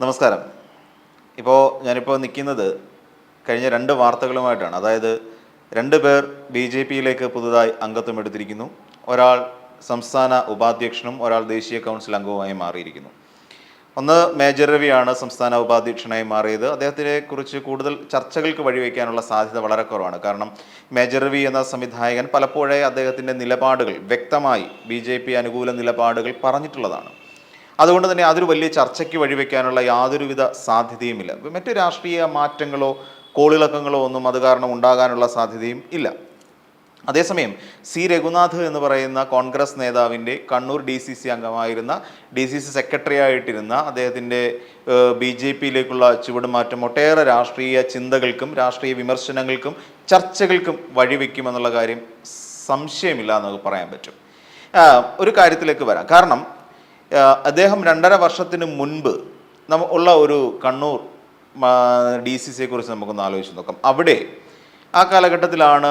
നമസ്കാരം. ഇപ്പോൾ ഞാനിപ്പോൾ നിൽക്കുന്നത് കഴിഞ്ഞ രണ്ട് വാർത്തകളുമായിട്ടാണ്. അതായത് രണ്ട് പേർ ബി ജെ പിയിലേക്ക് പുതുതായി അംഗത്വം എടുത്തിരിക്കുന്നു. ഒരാൾ സംസ്ഥാന ഉപാധ്യക്ഷനും ഒരാൾ ദേശീയ കൗൺസിൽ അംഗവുമായി മാറിയിരിക്കുന്നു. ഒന്ന് മേജർ രവിയാണ് സംസ്ഥാന ഉപാധ്യക്ഷനായി മാറിയത്. അദ്ദേഹത്തിനെ കുറിച്ച് കൂടുതൽ ചർച്ചകൾക്ക് വഴിവെക്കാനുള്ള സാധ്യത വളരെ കുറവാണ്. കാരണം മേജർ രവി എന്ന സംവിധായകൻ പലപ്പോഴേ അദ്ദേഹത്തിന്റെ നിലപാടുകൾ വ്യക്തമായി ബി അനുകൂല നിലപാടുകൾ പറഞ്ഞിട്ടുള്ളതാണ്. അതുകൊണ്ട് തന്നെ അതൊരു വലിയ ചർച്ചയ്ക്ക് വഴിവെക്കാനുള്ള യാതൊരുവിധ സാധ്യതയുമില്ല. മറ്റു രാഷ്ട്രീയ മാറ്റങ്ങളോ കോളിളക്കങ്ങളോ ഒന്നും അത് കാരണം ഉണ്ടാകാനുള്ള സാധ്യതയും ഇല്ല. അതേസമയം സി രഘുനാഥ് എന്ന് പറയുന്ന കോൺഗ്രസ് നേതാവിന്റെ കണ്ണൂർ ഡി സി സി അംഗമായിരുന്ന ഡി സി സി സെക്രട്ടറി ആയിട്ടിരുന്ന അദ്ദേഹത്തിന്റെ ബി ജെ പിയിലേക്കുള്ള ചുവടുമാറ്റം ഒട്ടേറെ രാഷ്ട്രീയ ചിന്തകൾക്കും രാഷ്ട്രീയ വിമർശനങ്ങൾക്കും ചർച്ചകൾക്കും വഴിവെക്കുമെന്നുള്ള കാര്യം സംശയമില്ല എന്നൊക്കെ പറയാൻ പറ്റും. ഒരു കാര്യത്തിലേക്ക് വരാം. കാരണം അദ്ദേഹം രണ്ടര വർഷത്തിന് മുൻപ് നമ്മ ഉള്ള ഒരു കണ്ണൂർ ഡി സി സിയെ കുറിച്ച് നമുക്കൊന്ന് ആലോചിച്ച് നോക്കാം. അവിടെ ആ കാലഘട്ടത്തിലാണ്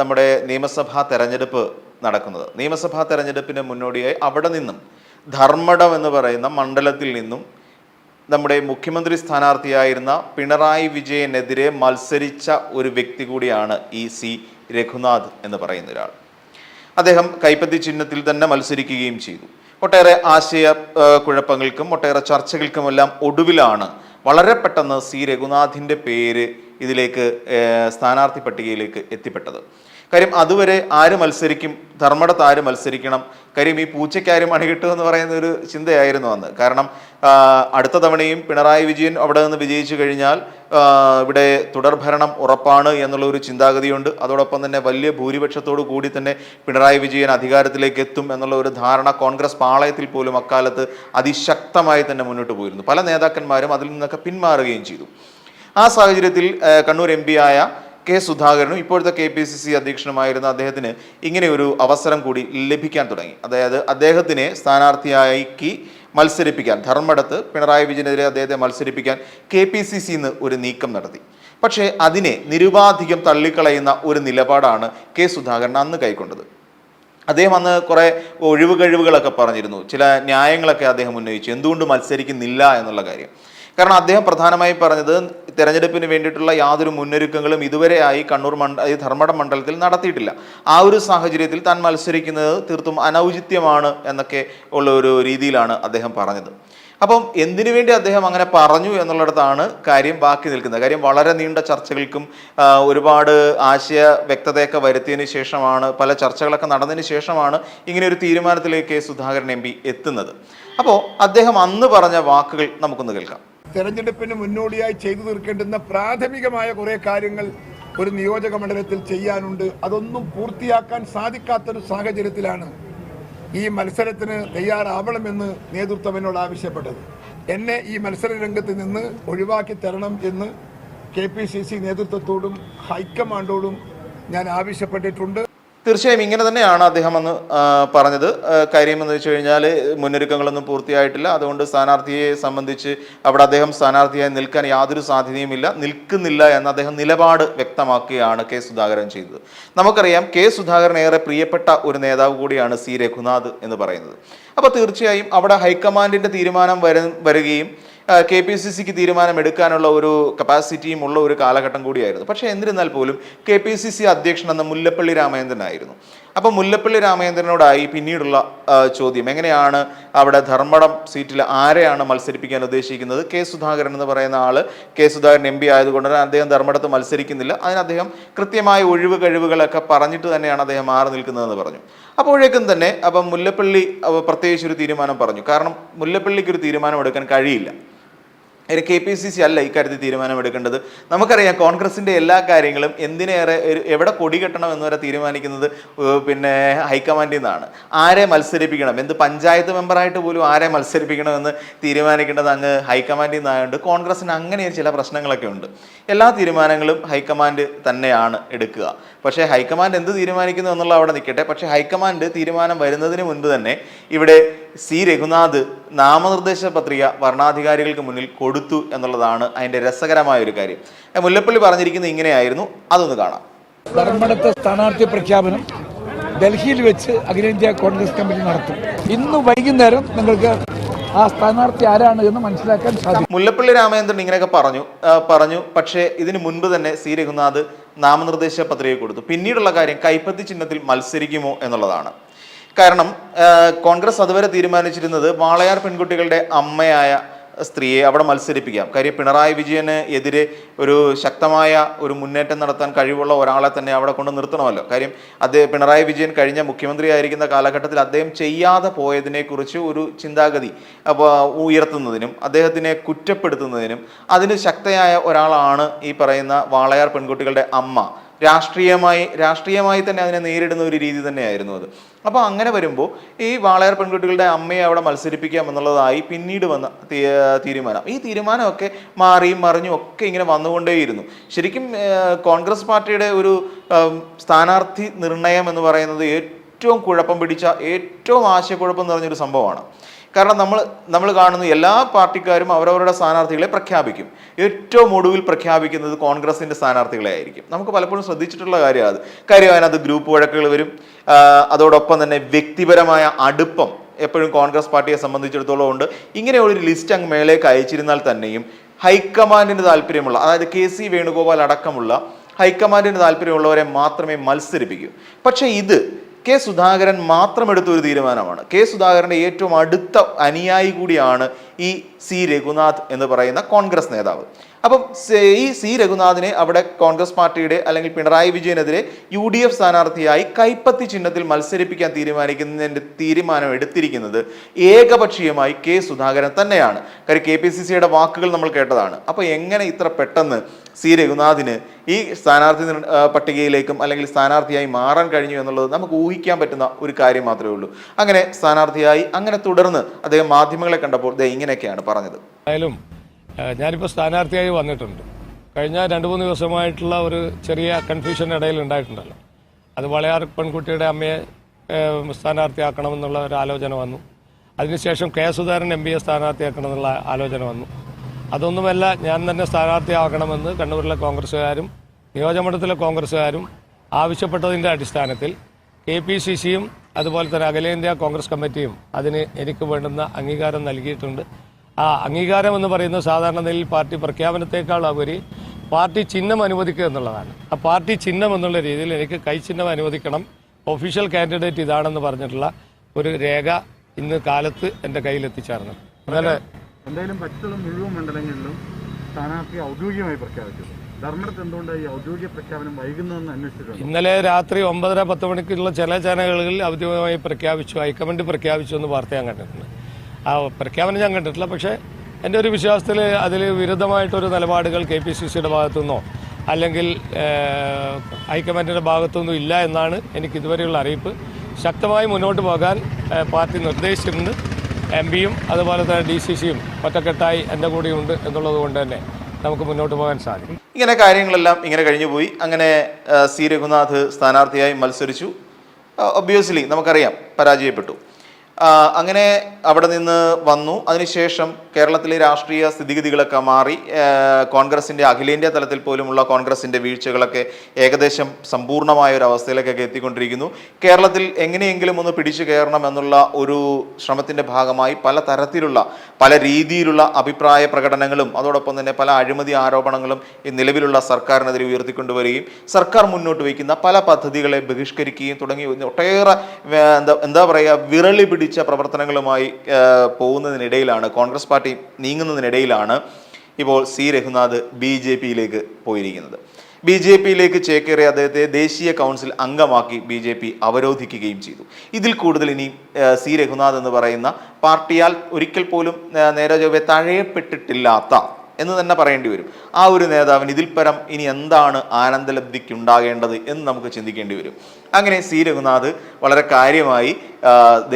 നമ്മുടെ നിയമസഭാ തെരഞ്ഞെടുപ്പ് നടക്കുന്നത്. നിയമസഭാ തെരഞ്ഞെടുപ്പിന് മുന്നോടിയായി അവിടെ നിന്നും ധർമ്മടം എന്ന് പറയുന്ന മണ്ഡലത്തിൽ നിന്നും നമ്മുടെ മുഖ്യമന്ത്രി സ്ഥാനാർത്ഥിയായിരുന്ന പിണറായി വിജയനെതിരെ മത്സരിച്ച ഒരു വ്യക്തി കൂടിയാണ് ഈ സി രഘുനാഥ് എന്ന് പറയുന്ന ഒരാൾ. അദ്ദേഹം കൈപ്പത്തി ചിഹ്നത്തിൽ തന്നെ മത്സരിക്കുകയും ചെയ്തു. ഒട്ടേറെ ആശയ കുഴപ്പങ്ങൾക്കും ഒട്ടേറെ ചർച്ചകൾക്കുമെല്ലാം ഒടുവിലാണ് വളരെ പെട്ടെന്ന് സി രഘുനാഥിന്റെ പേര് ഇതിലേക്ക് സ്ഥാനാർത്ഥി പട്ടികയിലേക്ക് എത്തിപ്പെട്ടത്. കാര്യം അതുവരെ ആര് മത്സരിക്കും? ധർമ്മടത്ത് ആര് മത്സരിക്കണം? കാര്യം ഈ പൂച്ചയ്ക്കാരും അണികിട്ടുമെന്ന് പറയുന്ന ഒരു ചിന്തയായിരുന്നു അന്ന്. കാരണം അടുത്ത തവണയും പിണറായി വിജയൻ അവിടെ നിന്ന് വിജയിച്ചു കഴിഞ്ഞാൽ ഇവിടെ തുടർഭരണം ഉറപ്പാണ് എന്നുള്ള ഒരു ചിന്താഗതിയുണ്ട്. അതോടൊപ്പം തന്നെ വലിയ ഭൂരിപക്ഷത്തോടു കൂടി തന്നെ പിണറായി വിജയൻ അധികാരത്തിലേക്ക് എത്തും എന്നുള്ള ഒരു ധാരണ കോൺഗ്രസ് പാളയത്തിൽ പോലും അക്കാലത്ത് അതിശക്തമായി തന്നെ മുന്നോട്ട് പോയിരുന്നു. പല നേതാക്കന്മാരും അതിൽ നിന്നൊക്കെ പിന്മാറുകയും ചെയ്തു. ആ സാഹചര്യത്തിൽ കണ്ണൂർ എം ആയ കെ സുധാകരനും ഇപ്പോഴത്തെ കെ പി സി സി അധ്യക്ഷനുമായിരുന്ന അദ്ദേഹത്തിന് ഇങ്ങനെ ഒരു അവസരം കൂടി ലഭിക്കാൻ തുടങ്ങി. അതായത് അദ്ദേഹത്തിനെ സ്ഥാനാർത്ഥിയാക്കി മത്സരിപ്പിക്കാൻ ധർമ്മടത്ത് പിണറായി വിജയനെതിരെ അദ്ദേഹത്തെ മത്സരിപ്പിക്കാൻ കെ പി സി സിന്ന് ഒരു നീക്കം നടത്തി. പക്ഷേ അതിനെ നിരുപാധികം തള്ളിക്കളയുന്ന ഒരു നിലപാടാണ് കെ സുധാകരൻ അന്ന് കൈക്കൊണ്ടത്. അദ്ദേഹം അന്ന് കുറേ ഒഴിവ് കഴിവുകളൊക്കെ പറഞ്ഞിരുന്നു. ചില ന്യായങ്ങളൊക്കെ അദ്ദേഹം ഉന്നയിച്ചു. എന്തുകൊണ്ട് മത്സരിക്കുന്നില്ല എന്നുള്ള കാര്യം. കാരണം അദ്ദേഹം പ്രധാനമായും പറഞ്ഞത് തെരഞ്ഞെടുപ്പിന് വേണ്ടിയിട്ടുള്ള യാതൊരു മുന്നൊരുക്കങ്ങളും ആയി കണ്ണൂർ മണ്ഡ ധർമ്മടം മണ്ഡലത്തിൽ നടത്തിയിട്ടില്ല. ആ ഒരു സാഹചര്യത്തിൽ താൻ മത്സരിക്കുന്നത് തീർത്തും അനൗചിത്യമാണ് എന്നൊക്കെ ഉള്ള ഒരു രീതിയിലാണ് അദ്ദേഹം പറഞ്ഞത്. അപ്പം എന്തിനു വേണ്ടി അദ്ദേഹം അങ്ങനെ പറഞ്ഞു എന്നുള്ളിടത്താണ് കാര്യം ബാക്കി നിൽക്കുന്നത്. കാര്യം വളരെ നീണ്ട ചർച്ചകൾക്കും ഒരുപാട് ആശയ വ്യക്തതയൊക്കെ വരുത്തിയതിന് ശേഷമാണ് പല ചർച്ചകളൊക്കെ നടന്നതിന് ശേഷമാണ് ഇങ്ങനെ ഒരു തീരുമാനത്തിലേക്ക് സുധാകരൻ എം എത്തുന്നത്. അപ്പോൾ അദ്ദേഹം അന്ന് പറഞ്ഞ വാക്കുകൾ നമുക്കൊന്ന് കേൾക്കാം. തെരഞ്ഞെടുപ്പിന് മുന്നോടിയായി ചെയ്തു തീർക്കേണ്ടുന്ന പ്രാഥമികമായ കുറെ കാര്യങ്ങൾ ഒരു നിയോജക മണ്ഡലത്തിൽ ചെയ്യാനുണ്ട്. അതൊന്നും പൂർത്തിയാക്കാൻ സാധിക്കാത്തൊരു സാഹചര്യത്തിലാണ് ഈ മത്സരത്തിന് തയ്യാറാവണമെന്ന് നേതൃത്വം എന്നോട് ആവശ്യപ്പെട്ടത്. എന്നെ ഈ മത്സര രംഗത്ത് നിന്ന് ഒഴിവാക്കി തരണം എന്ന് കെ പി സി സി നേതൃത്വത്തോടും ഹൈക്കമാൻഡോടും ഞാൻ ആവശ്യപ്പെട്ടിട്ടുണ്ട്. തീർച്ചയായും ഇങ്ങനെ തന്നെയാണ് അദ്ദേഹം അന്ന് പറഞ്ഞത്. കാര്യം എന്ന് വെച്ച് കഴിഞ്ഞാൽ മുന്നൊരുക്കങ്ങളൊന്നും പൂർത്തിയായിട്ടില്ല. അതുകൊണ്ട് സ്ഥാനാർത്ഥിയെ സംബന്ധിച്ച് അവിടെ അദ്ദേഹം സ്ഥാനാർത്ഥിയായി നിൽക്കാൻ യാതൊരു സാധ്യതയുമില്ല നിൽക്കുന്നില്ല എന്ന് അദ്ദേഹം നിലപാട് വ്യക്തമാക്കുകയാണ് കെ സുധാകരൻ ചെയ്തത്. നമുക്കറിയാം കെ സുധാകരൻ ഏറെ പ്രിയപ്പെട്ട ഒരു നേതാവ് കൂടിയാണ് സി രഘുനാഥ് എന്ന് പറയുന്നത്. അപ്പോൾ തീർച്ചയായും അവിടെ ഹൈക്കമാൻഡിന്റെ തീരുമാനം വര വരികയും കെ പി സി സിക്ക് തീരുമാനമെടുക്കാനുള്ള ഒരു കപ്പാസിറ്റിയും ഉള്ള ഒരു കാലഘട്ടം കൂടിയായിരുന്നു. പക്ഷേ എന്നിരുന്നാൽ പോലും കെ പി സി സി അധ്യക്ഷൻ എന്ന മുല്ലപ്പള്ളി രാമചന്ദ്രനായിരുന്നു അപ്പോൾ മുല്ലപ്പള്ളി രാമചന്ദ്രനോടായി പിന്നീടുള്ള ചോദ്യം എങ്ങനെയാണ് അവിടെ ധർമ്മടം സീറ്റിൽ ആരെയാണ് മത്സരിപ്പിക്കാൻ ഉദ്ദേശിക്കുന്നത്? കെ സുധാകരൻ എന്ന് പറയുന്ന ആൾ കെ സുധാകരൻ എം പി ആയതുകൊണ്ട് തന്നെ അദ്ദേഹം ധർമ്മടത്ത് മത്സരിക്കുന്നില്ല. അതിന് അദ്ദേഹം കൃത്യമായ ഒഴിവ് കഴിവുകളൊക്കെ പറഞ്ഞിട്ട് തന്നെയാണ് അദ്ദേഹം മാറി നിൽക്കുന്നതെന്ന് പറഞ്ഞു. അപ്പോഴേക്കും തന്നെ അപ്പം മുല്ലപ്പള്ളി പ്രത്യേകിച്ച് ഒരു തീരുമാനം പറഞ്ഞു. കാരണം മുല്ലപ്പള്ളിക്ക് ഒരു തീരുമാനം എടുക്കാൻ കഴിയില്ല. കെ പി സി സി അല്ല ഇക്കാര്യത്തിൽ തീരുമാനമെടുക്കേണ്ടത്. നമുക്കറിയാം കോൺഗ്രസിന്റെ എല്ലാ കാര്യങ്ങളും എന്തിനേറെ ഒരു എവിടെ കൊടി കെട്ടണം എന്ന് വരെ തീരുമാനിക്കുന്നത് പിന്നെ ഹൈക്കമാൻഡിൽ നിന്നാണ്. ആരെ മത്സരിപ്പിക്കണം? എന്ത് പഞ്ചായത്ത് മെമ്പറായിട്ട് പോലും ആരെ മത്സരിപ്പിക്കണമെന്ന് തീരുമാനിക്കേണ്ടത് അങ്ങ് ഹൈക്കമാൻഡിൽ നിന്നായതുകൊണ്ട് കോൺഗ്രസിന് അങ്ങനെ ചില പ്രശ്നങ്ങളൊക്കെ ഉണ്ട്. എല്ലാ തീരുമാനങ്ങളും ഹൈക്കമാൻഡ് തന്നെയാണ് എടുക്കുക. പക്ഷേ ഹൈക്കമാൻഡ് എന്ത് തീരുമാനിക്കുന്നു എന്നുള്ള അവിടെ നിൽക്കട്ടെ. പക്ഷേ ഹൈക്കമാൻഡ് തീരുമാനം വരുന്നതിന് മുൻപ് തന്നെ ഇവിടെ സി. രഘുനാഥ് നാമനിർദ്ദേശ പത്രിക ഭരണാധികാരികൾക്ക് മുന്നിൽ കൊടുത്തു എന്നുള്ളതാണ് അതിന്റെ രസകരമായ ഒരു കാര്യം മുല്ലപ്പള്ളി പറഞ്ഞിരിക്കുന്നത് ഇങ്ങനെയായിരുന്നു. അതൊന്ന് കാണാം. ധർമ്മടത്തെ സ്ഥാനാർത്ഥി പ്രഖ്യാപനം ഡൽഹിയിൽ വെച്ച് അഖിലേന്ത്യാ കോൺഗ്രസ് കമ്മിറ്റി നടത്തും. ഇന്ന് വൈകുന്നേരം നിങ്ങൾക്ക് ആ സ്ഥാനാർത്ഥി ആരാണ് എന്ന് മനസ്സിലാക്കാൻ സാധിക്കും. മുല്ലപ്പള്ളി രാമചന്ദ്രൻ ഇങ്ങനെയൊക്കെ പറഞ്ഞു പറഞ്ഞു. പക്ഷേ ഇതിനു മുൻപ് തന്നെ സി. രഘുനാഥ് നാമനിർദ്ദേശ പത്രിക കൊടുത്തു. പിന്നീടുള്ള കാര്യം കൈപ്പത്തി ചിഹ്നത്തിൽ മത്സരിക്കുമോ എന്നുള്ളതാണ്. കാരണം കോൺഗ്രസ് അതുവരെ തീരുമാനിച്ചിരുന്നത് വാളയാർ പെൺകുട്ടികളുടെ അമ്മയായ സ്ത്രീയെ അവിടെ മത്സരിപ്പിക്കാം. കാര്യം പിണറായി വിജയന് എതിരെ ഒരു ശക്തമായ ഒരു മുന്നേറ്റം നടത്താൻ കഴിവുള്ള ഒരാളെ തന്നെ അവിടെ കൊണ്ട് നിർത്തണമല്ലോ. കാര്യം അദ്ദേഹം പിണറായി വിജയൻ കഴിഞ്ഞ മുഖ്യമന്ത്രി ആയിരിക്കുന്ന കാലഘട്ടത്തിൽ അദ്ദേഹം ചെയ്യാതെ പോയതിനെക്കുറിച്ച് ഒരു ചിന്താഗതി അപ്പോൾ ഉയർത്തുന്നതിനും അദ്ദേഹത്തിനെ കുറ്റപ്പെടുത്തുന്നതിനും അതിന് ശക്തയായ ഒരാളാണ് ഈ പറയുന്ന വാളയാർ പെൺകുട്ടികളുടെ അമ്മ. രാഷ്ട്രീയമായി രാഷ്ട്രീയമായി തന്നെ അതിനെ നേരിടുന്ന ഒരു രീതി തന്നെയായിരുന്നു അത്. അപ്പോൾ അങ്ങനെ വരുമ്പോൾ ഈ വാളയർ പെൺകുട്ടികളുടെ അമ്മയെ അവിടെ മത്സരിപ്പിക്കാം എന്നുള്ളതായി പിന്നീട് വന്ന തീരുമാനം. ഈ തീരുമാനമൊക്കെ മാറിയും മറിഞ്ഞും ഒക്കെ ഇങ്ങനെ വന്നുകൊണ്ടേയിരുന്നു. ശരിക്കും കോൺഗ്രസ് പാർട്ടിയുടെ ഒരു സ്ഥാനാർത്ഥി നിർണയം എന്ന് പറയുന്നത് ഏറ്റവും കുഴപ്പം പിടിച്ച ഏറ്റവും ആശയക്കുഴപ്പം നിറഞ്ഞൊരു സംഭവമാണ്. കാരണം നമ്മൾ നമ്മൾ കാണുന്ന എല്ലാ പാർട്ടിക്കാരും അവരവരുടെ സ്ഥാനാർത്ഥികളെ പ്രഖ്യാപിക്കും. ഏറ്റവും ഒടുവിൽ പ്രഖ്യാപിക്കുന്നത് കോൺഗ്രസിന്റെ സ്ഥാനാർത്ഥികളെ ആയിരിക്കും. നമുക്ക് പലപ്പോഴും ശ്രദ്ധിച്ചിട്ടുള്ള കാര്യമാണ് അത്. കാര്യം അതിനകത്ത് ഗ്രൂപ്പ് വഴക്കുകൾ വരും. അതോടൊപ്പം തന്നെ വ്യക്തിപരമായ അടുപ്പം എപ്പോഴും കോൺഗ്രസ് പാർട്ടിയെ സംബന്ധിച്ചിടത്തോളം ഉണ്ട്. ഇങ്ങനെയുള്ളൊരു ലിസ്റ്റ് അങ്ങ് മേലേക്ക് അയച്ചിരുന്നാൽ തന്നെയും ഹൈക്കമാൻഡിന് താല്പര്യമുള്ള അതായത് കെ സി വേണുഗോപാൽ അടക്കമുള്ള ഹൈക്കമാൻഡിന് താല്പര്യമുള്ളവരെ മാത്രമേ മത്സരിപ്പിക്കൂ. പക്ഷേ ഇത് കെ സുധാകരൻ മാത്രം എടുത്ത ഒരു തീരുമാനമാണ്. കെ സുധാകരന്റെ ഏറ്റവും അടുത്ത അനുയായി കൂടിയാണ് ഈ സി രഘുനാഥ് എന്ന് പറയുന്ന കോൺഗ്രസ് നേതാവ്. അപ്പം ഈ സി രഘുനാഥിനെ അവിടെ കോൺഗ്രസ് പാർട്ടിയുടെ അല്ലെങ്കിൽ പിണറായി വിജയനെതിരെ യു ഡി എഫ് സ്ഥാനാർത്ഥിയായി കൈപ്പത്തി ചിഹ്നത്തിൽ മത്സരിപ്പിക്കാൻ തീരുമാനിക്കുന്നതിന്റെ തീരുമാനം എടുത്തിരിക്കുന്നത് ഏകപക്ഷീയമായി കെ സുധാകരൻ തന്നെയാണ്. കാര്യം കെ പി സി സിയുടെ വാക്കുകൾ നമ്മൾ കേട്ടതാണ്. അപ്പോൾ എങ്ങനെ ഇത്ര പെട്ടെന്ന് സി രഘുനാഥിന് ഈ സ്ഥാനാർത്ഥി പട്ടികയിലേക്കും അല്ലെങ്കിൽ സ്ഥാനാർത്ഥിയായി മാറാൻ കഴിഞ്ഞു എന്നുള്ളത് നമുക്ക് ഊഹിക്കാൻ പറ്റുന്ന ഒരു കാര്യം മാത്രമേ ഉള്ളൂ. അങ്ങനെ സ്ഥാനാർത്ഥിയായി അങ്ങനെ തുടർന്ന് അദ്ദേഹം മാധ്യമങ്ങളെ കണ്ടപ്പോൾ ഇങ്ങനെയൊക്കെയാണ് പറഞ്ഞത്. ആയാലും ഞാനിപ്പോൾ സ്ഥാനാർത്ഥിയായി വന്നിട്ടുണ്ട്. കഴിഞ്ഞ രണ്ട് മൂന്ന് ദിവസമായിട്ടുള്ള ഒരു ചെറിയ കൺഫ്യൂഷൻ ഇടയിൽ ഉണ്ടായിട്ടുണ്ടല്ലോ. അത് വളയാർ പെൺകുട്ടിയുടെ അമ്മയെ സ്ഥാനാർത്ഥിയാക്കണമെന്നുള്ള ഒരു ആലോചന വന്നു. അതിനുശേഷം കെ സുധാരൻ എം പിയെ സ്ഥാനാർത്ഥിയാക്കണമെന്നുള്ള ആലോചന വന്നു. അതൊന്നുമല്ല ഞാൻ തന്നെ സ്ഥാനാർത്ഥിയാക്കണമെന്ന് കണ്ണൂരിലെ കോൺഗ്രസ്സുകാരും നിയോജകമണ്ഡലത്തിലെ കോൺഗ്രസ്സുകാരും ആവശ്യപ്പെട്ടതിന്റെ അടിസ്ഥാനത്തിൽ കെ പി സി സിയും അതുപോലെ തന്നെ അഖിലേന്ത്യാ കോൺഗ്രസ് കമ്മിറ്റിയും അതിന് എനിക്ക് വേണ്ടുന്ന അംഗീകാരം നൽകിയിട്ടുണ്ട്. ആ അംഗീകാരം എന്ന് പറയുന്നത് സാധാരണ നിലയിൽ പാർട്ടി പ്രഖ്യാപനത്തെക്കാൾ ഉപരി പാർട്ടി ചിഹ്നം അനുവദിക്കുക എന്നുള്ളതാണ്. ആ പാർട്ടി ചിഹ്നം എന്നുള്ള രീതിയിൽ എനിക്ക് കൈച്ചിഹ്നം അനുവദിക്കണം. ഒഫീഷ്യൽ കാൻഡിഡേറ്റ് ഇതാണെന്ന് പറഞ്ഞിട്ടുള്ള ഒരു രേഖ ഇന്ന് കാലത്ത് എന്റെ കയ്യിൽ എത്തിച്ചേർന്നു. അതായത് എന്തായാലും മറ്റുള്ള മുഴുവൻ മണ്ഡലങ്ങളിലും സ്ഥാനാർത്ഥി ഔദ്യോഗികമായി പ്രഖ്യാപിച്ചു. ധർമ്മടത്ത് എന്തുകൊണ്ടാണ് ഈ ഔദ്യോഗിക പ്രഖ്യാപനം വൈകുന്നതെന്ന് അന്വേഷിച്ചിട്ടുണ്ട്? ഇന്നലെ രാത്രി ഒമ്പതര പത്ത് മണിക്കുള്ള ചില ചാനലുകളിൽ ഔദ്യോഗികമായി പ്രഖ്യാപിച്ചു ഹൈക്കമാൻഡ് പ്രഖ്യാപിച്ചു എന്ന് വാർത്ത ഞാൻ കണ്ടിട്ടുണ്ട്. ആ പ്രഖ്യാപനം ഞാൻ കണ്ടിട്ടില്ല. പക്ഷേ എന്റെ ഒരു വിശ്വാസത്തിൽ അതിൽ വിരുദ്ധമായിട്ടൊരു നിലപാടുകൾ കെ പി സി സിയുടെ ഭാഗത്തുനിന്നോ അല്ലെങ്കിൽ ഏഹ്, ഹൈക്കമാൻഡിന്റെ ഭാഗത്തുനിന്നും ഇല്ല എന്നാണ് എനിക്ക് ഇതുവരെയുള്ള അറിയിപ്പ്. ശക്തമായി മുന്നോട്ട് പോകാൻ പാർട്ടി നിർദ്ദേശിച്ചിട്ടുണ്ട്. എം പിയും അതുപോലെ തന്നെ ഡി സി സിയും ഒറ്റക്കെട്ടായി എന്റെ കൂടെയുണ്ട് എന്നുള്ളത് കൊണ്ട് തന്നെ നമുക്ക് മുന്നോട്ട് പോകാൻ സാധിക്കും. ഇങ്ങനെ കാര്യങ്ങളെല്ലാം ഇങ്ങനെ കഴിഞ്ഞു പോയി. അങ്ങനെ സി രഘുനാഥ് സ്ഥാനാർത്ഥിയായി മത്സരിച്ചു. ഒബ്വിയസ്ലി നമുക്കറിയാം പരാജയപ്പെട്ടു. അങ്ങനെ അവിടെ നിന്ന് വന്നു. അതിനുശേഷം കേരളത്തിലെ രാഷ്ട്രീയ സ്ഥിതിഗതികളൊക്കെ മാറി. കോൺഗ്രസിന്റെ അഖിലേന്ത്യാ തലത്തിൽ പോലുമുള്ള കോൺഗ്രസിന്റെ വീഴ്ചകളൊക്കെ ഏകദേശം സമ്പൂർണമായ ഒരു അവസ്ഥയിലേക്കൊക്കെ എത്തിക്കൊണ്ടിരിക്കുന്നു. കേരളത്തിൽ എങ്ങനെയെങ്കിലും ഒന്ന് പിടിച്ചു കയറണം എന്നുള്ള ഒരു ശ്രമത്തിന്റെ ഭാഗമായി പല തരത്തിലുള്ള പല രീതിയിലുള്ള അഭിപ്രായ പ്രകടനങ്ങളും അതോടൊപ്പം തന്നെ പല അഴിമതി ആരോപണങ്ങളും ഈ നിലവിലുള്ള സർക്കാരിനെതിരെ ഉയർത്തിക്കൊണ്ടുവരികയും സർക്കാർ മുന്നോട്ട് വയ്ക്കുന്ന പല പദ്ധതികളെ ബഹിഷ്കരിക്കുകയും തുടങ്ങി. ഒട്ടേറെ എന്താ എന്താ പറയുക വിരളി പിടിച്ച പ്രവർത്തനങ്ങളുമായി പോകുന്നതിനിടയിലാണ് കോൺഗ്രസ് പാർട്ടി നീങ്ങുന്നതിനിടയിലാണ് ഇപ്പോൾ സി. രഘുനാഥ് ബി ജെ പിയിലേക്ക് പോയിരിക്കുന്നത്. ബി ജെ പിയിലേക്ക് ചേക്കേറിയ അദ്ദേഹത്തെ ദേശീയ കൗൺസിൽ അംഗമാക്കി ബി ജെ പി അവരോധിക്കുകയും ചെയ്തു. ഇതിൽ കൂടുതൽ ഇനി സി. രഘുനാഥ് എന്ന് പറയുന്ന പാർട്ടിയാൽ ഒരിക്കൽ പോലും നേരെ ചൊവ്വെ തഴയപ്പെട്ടിട്ടില്ലാത്ത എന്ന് തന്നെ പറയേണ്ടി വരും. ആ ഒരു നേതാവിന് ഇതിൽ പരം ഇനി എന്താണ് ആനന്ദലബ്ധിക്ക് ഉണ്ടാകേണ്ടത് എന്ന് നമുക്ക് ചിന്തിക്കേണ്ടി വരും. അങ്ങനെ സി. രഘുനാഥ് വളരെ കാര്യമായി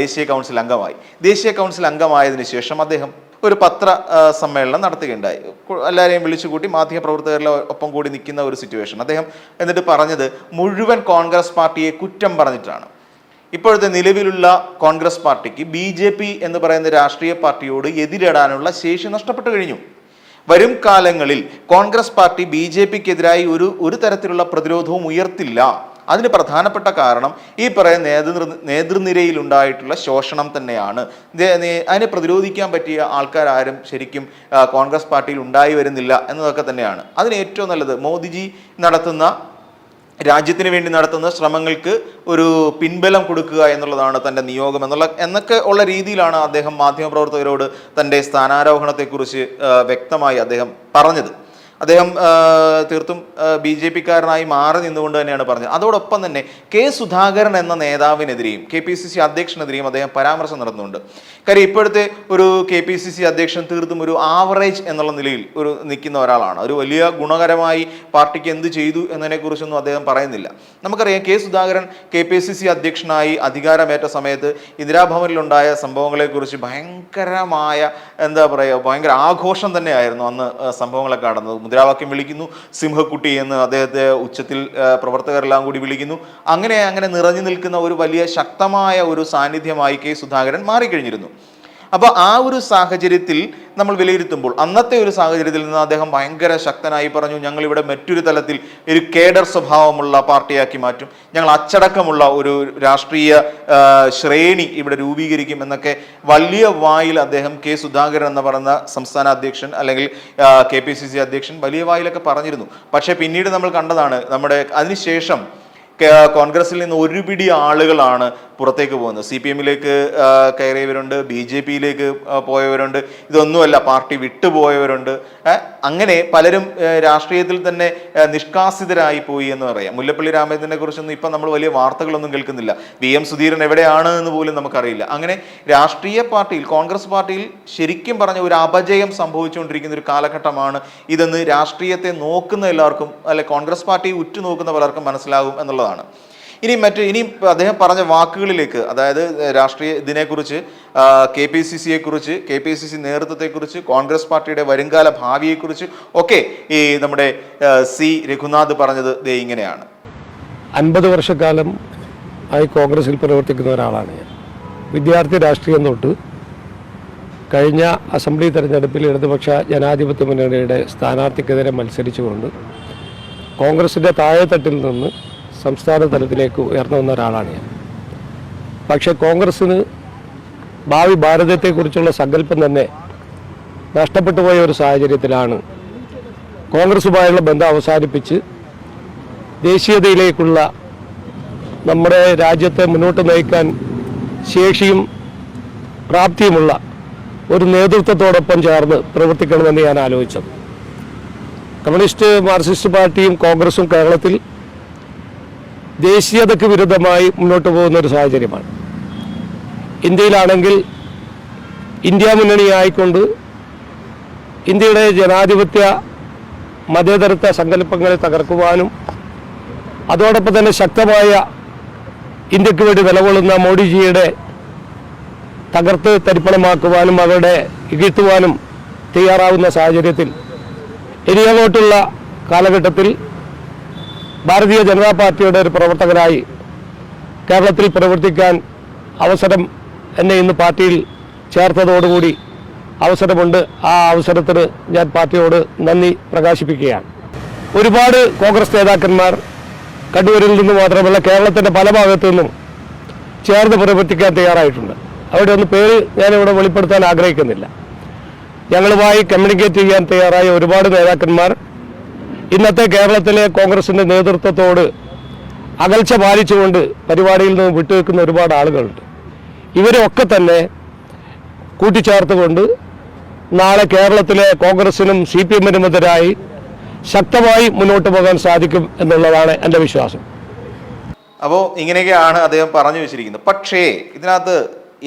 ദേശീയ കൗൺസിൽ അംഗമായി. ദേശീയ കൗൺസിൽ അംഗമായതിനു ശേഷം അദ്ദേഹം ഒരു പത്ര സമ്മേളനം നടത്തുകയുണ്ടായി. എല്ലാവരെയും വിളിച്ചുകൂട്ടി മാധ്യമപ്രവർത്തകരുടെ ഒപ്പം കൂടി നിൽക്കുന്ന ഒരു സിറ്റുവേഷൻ അദ്ദേഹം എന്നിട്ട് പറഞ്ഞത് മുഴുവൻ കോൺഗ്രസ് പാർട്ടിയെ കുറ്റം പറഞ്ഞിട്ടാണ്. ഇപ്പോഴത്തെ നിലവിലുള്ള കോൺഗ്രസ് പാർട്ടിക്ക് ബി എന്ന് പറയുന്ന രാഷ്ട്രീയ പാർട്ടിയോട് എതിരിടാനുള്ള ശേഷി നഷ്ടപ്പെട്ടു കഴിഞ്ഞു. വരും കാലങ്ങളിൽ കോൺഗ്രസ് പാർട്ടി ബി ജെ പിക്കെതിരായി ഒരു ഒരു തരത്തിലുള്ള പ്രതിരോധവും ഉയർത്തില്ല. അതിന് പ്രധാനപ്പെട്ട കാരണം ഈ പറയുന്ന നേതൃ നേതൃനിരയിലുണ്ടായിട്ടുള്ള ശോഷണം തന്നെയാണ്. അതിനെ പ്രതിരോധിക്കാൻ പറ്റിയ ആൾക്കാരാരും ശരിക്കും കോൺഗ്രസ് പാർട്ടിയിൽ ഉണ്ടായി വരുന്നില്ല എന്നതൊക്കെ തന്നെയാണ്. അതിന് ഏറ്റവും നല്ലത് മോദിജി നടത്തുന്ന രാജ്യത്തിന് വേണ്ടി നടത്തുന്ന ശ്രമങ്ങൾക്ക് ഒരു പിൻബലം കൊടുക്കുക എന്നുള്ളതാണ് തന്റെ നിയോഗം എന്നുള്ള എന്നൊക്കെ ഉള്ള രീതിയിലാണ് അദ്ദേഹം മാധ്യമപ്രവർത്തകരോട് തന്റെ സ്ഥാനാരോഹണത്തെക്കുറിച്ച് വ്യക്തമായി അദ്ദേഹം പറഞ്ഞത്. അദ്ദേഹം തീർത്തും ബി ജെ പിക്കാരനായി മാറി നിന്നുകൊണ്ട് തന്നെയാണ് പറഞ്ഞത്. അതോടൊപ്പം തന്നെ കെ സുധാകരൻ എന്ന നേതാവിനെതിരെയും കെ പി സി സി അധ്യക്ഷനെതിരെയും അദ്ദേഹം പരാമർശം നടത്തുന്നുണ്ട്. കാര്യം ഇപ്പോഴത്തെ ഒരു കെ പി സി സി അധ്യക്ഷൻ തീർത്തും ഒരു ആവറേജ് എന്നുള്ള നിലയിൽ ഒരു നിൽക്കുന്ന ഒരാളാണ്. ഒരു വലിയ ഗുണകരമായി പാർട്ടിക്ക് എന്ത് ചെയ്തു എന്നതിനെക്കുറിച്ചൊന്നും അദ്ദേഹം പറയുന്നില്ല. നമുക്കറിയാം K Sudhakaran K P C C അധ്യക്ഷനായി അധികാരമേറ്റ സമയത്ത് ഇന്ദിരാഭവനിലുണ്ടായ സംഭവങ്ങളെക്കുറിച്ച് ഭയങ്കരമായ എന്താ പറയുക ഭയങ്കര ആഘോഷം തന്നെയായിരുന്നു അന്ന് സംഭവങ്ങളൊക്കെ നടന്നത്. മുദ്രാവാക്യം വിളിക്കുന്നു സിംഹക്കുട്ടി എന്ന് അദ്ദേഹത്തെ ഉച്ചത്തിൽ പ്രവർത്തകരെല്ലാം കൂടി വിളിക്കുന്നു. അങ്ങനെ അങ്ങനെ നിറഞ്ഞു നിൽക്കുന്ന ഒരു വലിയ ശക്തമായ ഒരു സാന്നിധ്യമായി കെ സുധാകരൻ മാറിക്കഴിഞ്ഞിരുന്നു. അപ്പോൾ ആ ഒരു സാഹചര്യത്തിൽ നമ്മൾ വിലയിരുത്തുമ്പോൾ അന്നത്തെ ഒരു സാഹചര്യത്തിൽ നിന്ന് അദ്ദേഹം ഭയങ്കര ശക്തനായി പറഞ്ഞു ഞങ്ങൾ ഇവിടെ മറ്റൊരു തലത്തിൽ ഒരു കേഡർ സ്വഭാവമുള്ള പാർട്ടിയാക്കി മാറ്റും. ഞങ്ങൾ അച്ചടക്കമുള്ള ഒരു രാഷ്ട്രീയ ശ്രേണി ഇവിടെ രൂപീകരിക്കും. എന്നൊക്കെ വലിയ വായിൽ അദ്ദേഹം കെ സുധാകരൻ എന്ന് പറയുന്ന സംസ്ഥാന അധ്യക്ഷൻ അല്ലെങ്കിൽ കെ പി സി സി അധ്യക്ഷൻ വലിയ വായിലൊക്കെ പറഞ്ഞിരുന്നു. പക്ഷേ പിന്നീട് നമ്മൾ കണ്ടതാണ് നമ്മുടെ അതിനുശേഷം കോൺഗ്രസിൽ നിന്ന് ഒരുപിടി ആളുകളാണ് പുറത്തേക്ക് പോകുന്നത്. സി പി എമ്മിലേക്ക് കയറിയവരുണ്ട് ബി ജെ പിയിലേക്ക് പോയവരുണ്ട്. ഇതൊന്നുമല്ല പാർട്ടി വിട്ടുപോയവരുണ്ട്. അങ്ങനെ പലരും രാഷ്ട്രീയത്തിൽ തന്നെ നിഷ്കാസിതരായി പോയി എന്ന് പറയാം. മുല്ലപ്പള്ളി രാമചന്ദ്രനെ കുറിച്ചൊന്നും ഇപ്പം നമ്മൾ വലിയ വാർത്തകളൊന്നും കേൾക്കുന്നില്ല. വി എം സുധീരൻ എവിടെയാണ് എന്ന് പോലും നമുക്കറിയില്ല. അങ്ങനെ രാഷ്ട്രീയ പാർട്ടിയിൽ കോൺഗ്രസ് പാർട്ടിയിൽ ശരിക്കും പറഞ്ഞ ഒരു അപജയം സംഭവിച്ചുകൊണ്ടിരിക്കുന്ന ഒരു കാലഘട്ടമാണ് ഇതെന്ന് രാഷ്ട്രീയത്തെ നോക്കുന്ന എല്ലാവർക്കും അല്ലെ കോൺഗ്രസ് പാർട്ടി ഉറ്റുനോക്കുന്ന പലർക്കും മനസ്സിലാകും എന്നുള്ളതാണ്. ഇനി മറ്റ് ഇനി അദ്ദേഹം പറഞ്ഞ വാക്കുകളിലേക്ക് അതായത് രാഷ്ട്രീയ ഇതിനെക്കുറിച്ച് കെ പി സി സിയെ കുറിച്ച് കെ പി സി സി നേതൃത്വത്തെക്കുറിച്ച് കോൺഗ്രസ് പാർട്ടിയുടെ വരുംകാല ഭാവിയെക്കുറിച്ച് ഒക്കെ ഈ നമ്മുടെ സി രഘുനാഥ് പറഞ്ഞത് ദേ ഇങ്ങനെയാണ്. അൻപത് വർഷക്കാലം ആയി കോൺഗ്രസിൽ പ്രവർത്തിക്കുന്ന ഒരാളാണ് ഞാൻ. വിദ്യാർത്ഥി രാഷ്ട്രീയം തൊട്ട് കഴിഞ്ഞ അസംബ്ലി തെരഞ്ഞെടുപ്പിൽ ഇടതുപക്ഷ ജനാധിപത്യ മുന്നണിയുടെ സ്ഥാനാർത്ഥിക്കെതിരെ മത്സരിച്ചുകൊണ്ട് കോൺഗ്രസിന്റെ താഴെത്തട്ടിൽ നിന്ന് സംസ്ഥാന തലത്തിലേക്ക് ഉയർന്നു വന്ന ഒരാളാണ് ഞാൻ. പക്ഷേ കോൺഗ്രസ്സിന് ഭാവി ഭാരതത്തെക്കുറിച്ചുള്ള സങ്കല്പം തന്നെ നഷ്ടപ്പെട്ടു പോയ ഒരു സാഹചര്യത്തിലാണ് കോൺഗ്രസുമായുള്ള ബന്ധം അവസാനിപ്പിച്ച് ദേശീയതയിലേക്കുള്ള നമ്മുടെ രാജ്യത്തെ മുന്നോട്ട് നയിക്കാൻ ശേഷിയും പ്രാപ്തിയുമുള്ള ഒരു നേതൃത്വത്തോടൊപ്പം ചേർന്ന് പ്രവർത്തിക്കണമെന്ന് ഞാൻ ആലോചിച്ചത്. കമ്മ്യൂണിസ്റ്റ് മാർക്സിസ്റ്റ് പാർട്ടിയും കോൺഗ്രസും കേരളത്തിൽ ദേശീയതയ്ക്ക് വിരുദ്ധമായി മുന്നോട്ട് പോകുന്ന ഒരു സാഹചര്യമാണ്. ഇന്ത്യയിലാണെങ്കിൽ ഇന്ത്യ മുന്നണിയായിക്കൊണ്ട് ഇന്ത്യയുടെ ജനാധിപത്യ മതേതരത്വ സങ്കല്പങ്ങളെ തകർക്കുവാനും അതോടൊപ്പം തന്നെ ശക്തമായ ഇന്ത്യയ്ക്ക് വേണ്ടി നിലകൊള്ളുന്ന മോഡിജിയുടെ തകർത്ത് തരിപ്പണമാക്കുവാനും അവരുടെ ഇകഴ്ത്തുവാനും തയ്യാറാവുന്ന സാഹചര്യത്തിൽ ഇനി അങ്ങോട്ടുള്ള കാലഘട്ടത്തിൽ ഭാരതീയ ജനതാ പാർട്ടിയുടെ ഒരു പ്രവർത്തകനായി കേരളത്തിൽ പ്രവർത്തിക്കാൻ അവസരം എന്നെ ഇന്ന് പാർട്ടിയിൽ ചേർത്തതോടുകൂടി അവസരമുണ്ട്. ആ അവസരത്തിന് ഞാൻ പാർട്ടിയോട് നന്ദി പ്രകാശിപ്പിക്കുകയാണ്. ഒരുപാട് കോൺഗ്രസ് നേതാക്കന്മാർ കണ്ണൂരിൽ നിന്ന് മാത്രമല്ല കേരളത്തിന്റെ പല ഭാഗത്തു നിന്നും ചേർന്ന് പ്രവർത്തിക്കാൻ തയ്യാറായിട്ടുണ്ട്. അവരുടെ ഒന്ന് പേര് ഞാനിവിടെ വെളിപ്പെടുത്താൻ ആഗ്രഹിക്കുന്നില്ല. ഞങ്ങളുമായി കമ്മ്യൂണിക്കേറ്റ് ചെയ്യാൻ തയ്യാറായ ഒരുപാട് നേതാക്കന്മാർ ഇന്നത്തെ കേരളത്തിലെ കോൺഗ്രസിന്റെ നേതൃത്വത്തോട് അകൽച്ച പാലിച്ചുകൊണ്ട് പരിപാടിയിൽ നിന്ന് വിട്ടുവെക്കുന്ന ഒരുപാട് ആളുകളുണ്ട്. ഇവരൊക്കെ തന്നെ കൂട്ടിച്ചേർത്തുകൊണ്ട് നാളെ കേരളത്തിലെ കോൺഗ്രസിനും സി പി എമ്മിനുമെതിരായി ശക്തമായി മുന്നോട്ട് പോകാൻ സാധിക്കും എന്നുള്ളതാണ് എന്റെ വിശ്വാസം. അപ്പോൾ ഇങ്ങനെയൊക്കെയാണ് അദ്ദേഹം പറഞ്ഞു വെച്ചിരിക്കുന്നത്. പക്ഷേ ഇതിനകത്ത്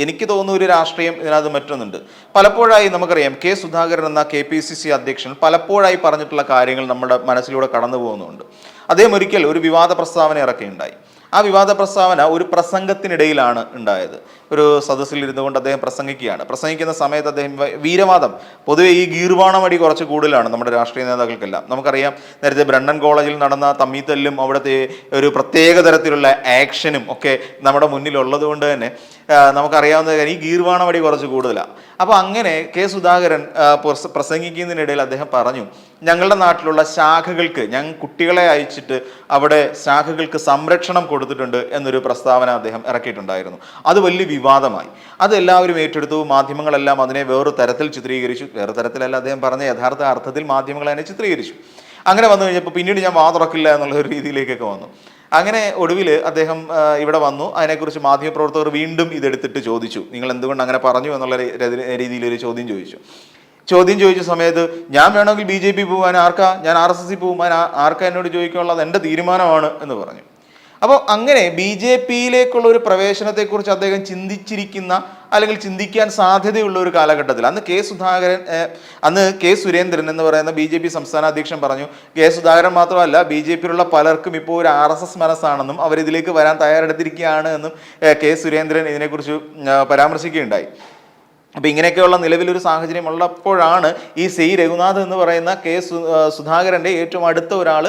എനിക്ക് തോന്നുന്ന ഒരു രാഷ്ട്രീയം ഇതിനകത്ത് മറ്റൊന്നുണ്ട്. പലപ്പോഴായി നമുക്കറിയാം കെ സുധാകരൻ എന്ന കെ പി സി സി അധ്യക്ഷൻ പലപ്പോഴായി പറഞ്ഞിട്ടുള്ള കാര്യങ്ങൾ നമ്മുടെ മനസ്സിലൂടെ കടന്നു പോകുന്നുണ്ട് അദ്ദേഹം ഒരിക്കൽ ഒരു വിവാദ പ്രസ്താവന ഇറക്കുകയുണ്ടായി. ആ വിവാദ പ്രസ്താവന ഒരു പ്രസംഗത്തിനിടയിലാണ് ഉണ്ടായത്. ഒരു സദസ്സിൽ ഇരുന്നു കൊണ്ട് അദ്ദേഹം പ്രസംഗിക്കുകയാണ്. പ്രസംഗിക്കുന്ന സമയത്ത് അദ്ദേഹം വീരവാദം. പൊതുവെ ഈ ഗീർവാണമടി കുറച്ച് കൂടുതലാണ് നമ്മുടെ രാഷ്ട്രീയ നേതാക്കൾക്കെല്ലാം. നമുക്കറിയാം നേരത്തെ ബ്രണ്ടൻ കോളേജിൽ നടന്ന തമ്മിത്തല്ലും അവിടുത്തെ ഒരു പ്രത്യേക തരത്തിലുള്ള ആക്ഷനും ഒക്കെ നമ്മുടെ മുന്നിലുള്ളത് കൊണ്ട് തന്നെ നമുക്കറിയാവുന്ന കാര്യം ഈ ഗീർവാണമടി കുറച്ച് കൂടുതലാണ് അപ്പോൾ അങ്ങനെ കെ സുധാകരൻ പ്രസംഗിക്കുന്നതിനിടയിൽ അദ്ദേഹം പറഞ്ഞു ഞങ്ങളുടെ നാട്ടിലുള്ള ശാഖകൾക്ക് ഞങ്ങൾ കുട്ടികളെ അയച്ചിട്ട് അവിടെ ശാഖകൾക്ക് സംരക്ഷണം കൊടുത്തിട്ടുണ്ട് എന്നൊരു പ്രസ്താവന അദ്ദേഹം ഇറക്കിയിട്ടുണ്ടായിരുന്നു. അത് വലിയ വിവാദമായി. അത് എല്ലാവരും ഏറ്റെടുത്തു മാധ്യമങ്ങളെല്ലാം അതിനെ വേറൊരു തരത്തിൽ ചിത്രീകരിച്ചു. വേറെ തരത്തിലല്ല അദ്ദേഹം പറഞ്ഞ യഥാർത്ഥ അർത്ഥത്തിൽ മാധ്യമങ്ങൾ അതിനെ ചിത്രീകരിച്ചു. അങ്ങനെ വന്നു കഴിഞ്ഞപ്പോൾ പിന്നീട് ഞാൻ വാ തുറക്കില്ല എന്നുള്ള ഒരു രീതിയിലേക്കൊക്കെ വന്നു. അങ്ങനെ ഒടുവിൽ അദ്ദേഹം ഇവിടെ വന്നു. അതിനെക്കുറിച്ച് മാധ്യമപ്രവർത്തകർ വീണ്ടും ഇതെടുത്തിട്ട് ചോദിച്ചു. നിങ്ങൾ എന്തുകൊണ്ട് അങ്ങനെ പറഞ്ഞു? എന്നുള്ള രീതിയിൽ ഒരു ചോദ്യം ചോദിച്ചു. ചോദ്യം ചോദിച്ച സമയത്ത് ഞാൻ വേണമെങ്കിൽ ബി ജെ പി പോകാൻ ആർക്കാ? ഞാൻ ആർ എസ് എസ് സി പോകുമ്പോൾ ആർക്കാ എന്നോട് ചോദിക്കാനുള്ളത്? എന്റെ തീരുമാനമാണ് എന്ന് പറഞ്ഞു. അപ്പോൾ അങ്ങനെ ബി ജെ പിയിലേക്കുള്ള ഒരു പ്രവേശനത്തെക്കുറിച്ച് അദ്ദേഹം ചിന്തിച്ചിരിക്കുന്ന അല്ലെങ്കിൽ ചിന്തിക്കാൻ സാധ്യതയുള്ള ഒരു കാലഘട്ടത്തിൽ. അന്ന് കെ സുധാകരൻ അന്ന് കെ സുരേന്ദ്രൻ എന്ന് പറയുന്ന ബി ജെ പി സംസ്ഥാന അധ്യക്ഷൻ പറഞ്ഞു കെ സുധാകരൻ മാത്രമല്ല ബി ജെ പിയിലുള്ള പലർക്കും ഇപ്പോൾ ഒരു ആർ എസ് എസ് മനസ്സാണെന്നും അവരിതിലേക്ക് വരാൻ തയ്യാറെടുത്തിരിക്കുകയാണ് എന്നും കെ സുരേന്ദ്രൻ ഇതിനെക്കുറിച്ച് പരാമർശിക്കുകയുണ്ടായി. അപ്പം ഇങ്ങനെയൊക്കെയുള്ള നിലവിലൊരു സാഹചര്യം ഉള്ളപ്പോഴാണ് ഈ സി രഘുനാഥ് എന്ന് പറയുന്ന കെ സുധാകരന്റെ ഏറ്റവും അടുത്ത ഒരാൾ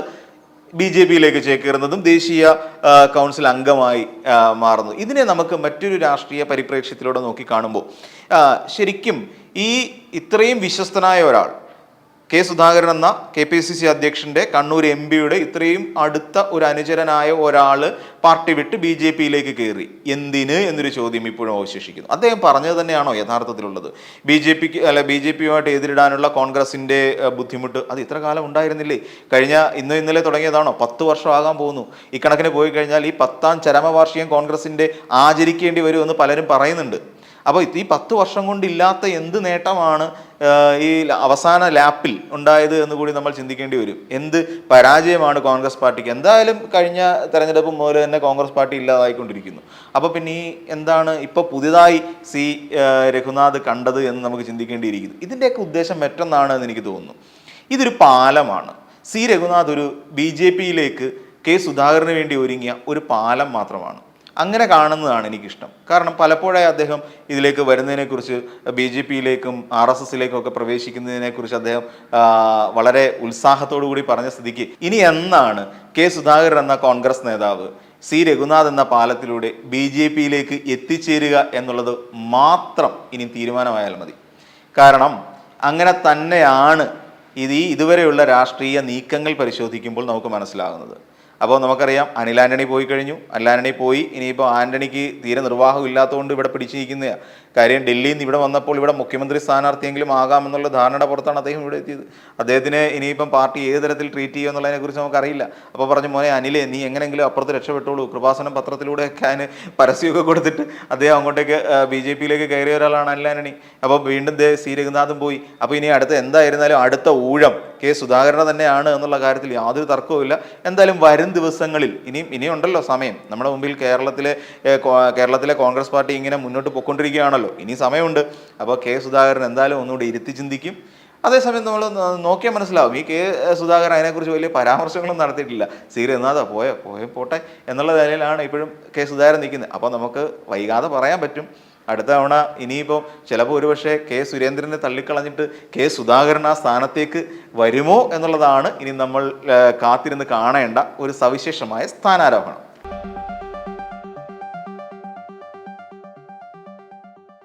ബി ജെ പിയിലേക്ക് ചേക്കേറുന്നതും ദേശീയ കൗൺസിൽ അംഗമായി മാറുന്നു. ഇതിനെ നമുക്ക് മറ്റൊരു രാഷ്ട്രീയ പരിപ്രേക്ഷ്യത്തിലൂടെ നോക്കി കാണുമ്പോൾ ശരിക്കും ഈ ഇത്രയും വിശ്വസ്തനായ ഒരാൾ കെ സുധാകരൻ എന്ന കെ പി സി സി അധ്യക്ഷന്റെ കണ്ണൂർ എം പിയുടെ ഇത്രയും അടുത്ത ഒരു അനുചരനായ ഒരാൾ പാർട്ടി വിട്ട് ബി ജെ പിയിലേക്ക് കയറി. എന്തിന് എന്നൊരു ചോദ്യം ഇപ്പോഴും അവശേഷിക്കുന്നു. അദ്ദേഹം പറഞ്ഞത് തന്നെയാണോ യഥാർത്ഥത്തിലുള്ളത്? ബി ജെ പിക്ക് അല്ല ബി ജെ പിയുമായിട്ട് എതിരിടാനുള്ള കോൺഗ്രസിന്റെ ബുദ്ധിമുട്ട് അത് ഇത്ര കാലം ഉണ്ടായിരുന്നില്ലേ? കഴിഞ്ഞ ഇന്ന് ഇന്നലെ തുടങ്ങിയതാണോ? പത്ത് വർഷമാകാൻ പോകുന്നു. ഇക്കണക്കിന് പോയി കഴിഞ്ഞാൽ ഈ പത്താം ചരമവാർഷികം കോൺഗ്രസിന്റെ ആചരിക്കേണ്ടി വരുമെന്ന് പലരും പറയുന്നുണ്ട്. അപ്പോൾ ഈ പത്ത് വർഷം കൊണ്ടില്ലാത്ത എന്ത് നേട്ടമാണ് ഈ അവസാന ലാപ്പിൽ ഉണ്ടായത് എന്ന് കൂടി നമ്മൾ ചിന്തിക്കേണ്ടി വരും. എന്ത് പരാജയമാണ് കോൺഗ്രസ് പാർട്ടിക്ക്? എന്തായാലും കഴിഞ്ഞ തെരഞ്ഞെടുപ്പ് മുതൽ തന്നെ കോൺഗ്രസ് പാർട്ടി ഇല്ലാതായിക്കൊണ്ടിരിക്കുന്നു. അപ്പോൾ പിന്നെ ഈ എന്താണ് ഇപ്പോൾ പുതിയതായി സി രഘുനാഥ് കണ്ടത് എന്ന് നമുക്ക് ചിന്തിക്കേണ്ടിയിരിക്കുന്നു. ഇതിന്റെയൊക്കെ ഉദ്ദേശം മറ്റൊന്നാണ് എന്ന് എനിക്ക് തോന്നുന്നു. ഇതൊരു പാലമാണ്. സി രഘുനാഥ് ഒരു ബി ജെ പിയിലേക്ക് കെ സുധാകരന് വേണ്ടി ഒരുങ്ങിയ ഒരു പാലം മാത്രമാണ്. അങ്ങനെ കാണുന്നതാണ് എനിക്കിഷ്ടം. കാരണം പലപ്പോഴായി അദ്ദേഹം ഇതിലേക്ക് വരുന്നതിനെക്കുറിച്ച് ബി ജെ പിയിലേക്കും ആർ എസ് എസിലേക്കും ഒക്കെ പ്രവേശിക്കുന്നതിനെക്കുറിച്ച് അദ്ദേഹം വളരെ ഉത്സാഹത്തോടു കൂടി പറഞ്ഞ സ്ഥിതിക്ക് ഇനി എന്നാണ് കെ സുധാകരൻ എന്ന കോൺഗ്രസ് നേതാവ് സി രഘുനാഥ് എന്ന പാലത്തിലൂടെ ബി ജെ പിയിലേക്ക് എത്തിച്ചേരുക എന്നുള്ളത് മാത്രം ഇനി തീരുമാനമായാൽ മതി. കാരണം അങ്ങനെ തന്നെയാണ് ഇത് ഈ ഇതുവരെയുള്ള രാഷ്ട്രീയ നീക്കങ്ങൾ പരിശോധിക്കുമ്പോൾ നമുക്ക് മനസ്സിലാകുന്നത്. അപ്പോൾ നമുക്കറിയാം അനിൽ ആന്റണി പോയി കഴിഞ്ഞു. അനിൽ ആന്റണി പോയി ഇനിയിപ്പോൾ ആന്റണിക്ക് തീരെ നിർവാഹം ഇല്ലാത്തതുകൊണ്ട് ഇവിടെ പിടിച്ചിരിക്കുന്ന കാര്യം ഡൽഹിയിൽ നിന്ന് ഇവിടെ വന്നപ്പോൾ ഇവിടെ മുഖ്യമന്ത്രി സ്ഥാനാർത്ഥിയെങ്കിലും ആകാമെന്നുള്ള ധാരണയുടെ പുറത്താണ് അദ്ദേഹം ഇവിടെ എത്തിയത്. അദ്ദേഹത്തിന് ഇനിയിപ്പം പാർട്ടി ഏത് തരത്തിൽ ട്രീറ്റ് ചെയ്യുക എന്നുള്ളതിനെക്കുറിച്ച് നമുക്കറിയില്ല. അപ്പോൾ പറഞ്ഞു മോനെ അനിലെ നീ എങ്ങനെയെങ്കിലും അപ്പുറത്ത് രക്ഷപ്പെട്ടോളൂ. കൃപാസനം പത്രത്തിലൂടെ അതിന് പരസ്യമൊക്കെ കൊടുത്തിട്ട് അദ്ദേഹം അങ്ങോട്ടേക്ക് ബി ജെ പിയിലേക്ക് കയറിയ ഒരാളാണ് അനിൽ അപ്പോൾ വീണ്ടും ദേ രഘുനാഥും പോയി. അപ്പോൾ ഇനി അടുത്ത എന്തായിരുന്നാലും അടുത്ത ഊഴം കെ സുധാകരൻ തന്നെയാണ് എന്നുള്ള കാര്യത്തിൽ യാതൊരു തർക്കവുമില്ല എന്തായാലും വരും ദിവസങ്ങളിൽ ഇനിയും ഇനിയുണ്ടല്ലോ സമയം. നമ്മുടെ മുമ്പിൽ കേരളത്തിലെ കേരളത്തിലെ കോൺഗ്രസ് പാർട്ടി ഇങ്ങനെ മുന്നോട്ട് പോയിക്കൊണ്ടിരിക്കുകയാണല്ലോ. ഇനി സമയമുണ്ട്. അപ്പോൾ കെ സുധാകരൻ എന്തായാലും ഒന്നുകൂടി ഇരുത്തി ചിന്തിക്കും. അതേസമയം നമ്മൾ നോക്കിയാൽ മനസ്സിലാവും. ഈ കെ സുധാകരൻ അതിനെക്കുറിച്ച് വലിയ പരാമർശങ്ങളും നടത്തിയിട്ടില്ല. എന്നാതാ പോയോ പോയോ പോട്ടെ എന്നുള്ള നിലയിലാണ് ഇപ്പോഴും കെ സുധാകരൻ നിൽക്കുന്നത്. അപ്പോൾ നമുക്ക് വൈകാതെ പറയാൻ പറ്റും. അടുത്ത തവണ ഇനിയിപ്പോൾ ചിലപ്പോൾ ഒരുപക്ഷെ കെ സുരേന്ദ്രനെ തള്ളിക്കളഞ്ഞിട്ട് കെ സുധാകരൻ ആ സ്ഥാനത്തേക്ക് വരുമോ എന്നുള്ളതാണ് ഇനി നമ്മൾ കാത്തിരുന്ന് കാണേണ്ട ഒരു സവിശേഷമായ സ്ഥാനാരോഹണം.